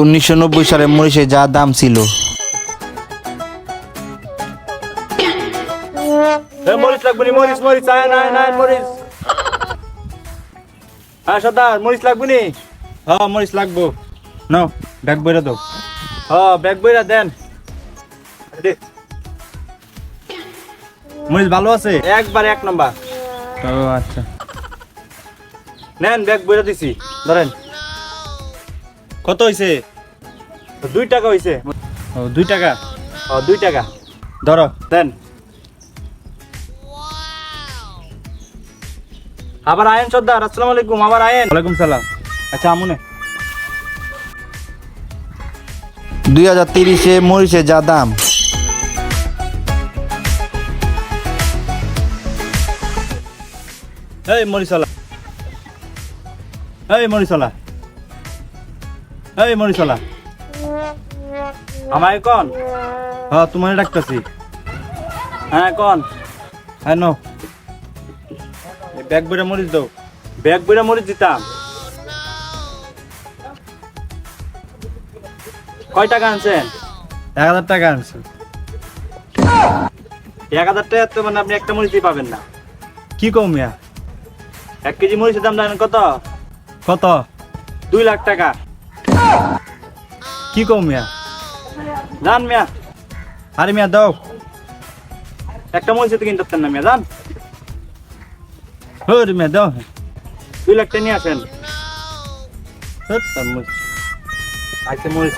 উনিশশো নব্বই সালে মরিচে যা দাম ছিল। এ মরিচ লাগবে নি মরিচ মরিচ আয় না না মরিচ। হ্যাঁ সর্দার মরিচ লাগবে নি? হ্যাঁ মরিচ লাগবো। নাও ব্যাগ বইরা দাও। হ্যাঁ ব্যাগ বইরা দেন। মরিচ ভালো আছে? একবার এক নম্বর। ও আচ্ছা। নেন ব্যাগ বইরা দিছি। ধরেন। কত হয়েছে দুই টাকা হইছে। ও দুই টাকা? ও দুই টাকা। ধরো। দেন। আবার আয়েন সর্দার আসসালামু আলাইকুম আবার আয়েন। ওয়ালাইকুম সালাম। আচ্ছা আমুনে। দুই হাজার তিরিশে মরিচে যা দাম। এই মরিশালা এই মরিশালা এই মরিশালা আমায় কন? হ্যাঁ তোমার ডাকতেছি। হ্যাঁ কন। হ্যাঁ নো এই ব্যাগ বইরা মরিচ দাও। ব্যাগ বইরা মরিচ দিতাম। কয় টাকা আনছেন? এক হাজার টাকা আনছেন এক হাজার টাকা তো মানে আপনি একটা মরিচই পাবেন না। কি কম মিয়া? এক কেজি মরিচের দাম জানেন কত? কত? দুই লাখ টাকা। কি কম মিয়া? জান মিয়া। আরে মিয়া, দাও। একটা মরিচে তো কিনতে না মিয়া, জান। হরে মিয়া, দাও। দুই লাখ টাকা নিয়ে আসেন। তার আচ্ছা মরিচ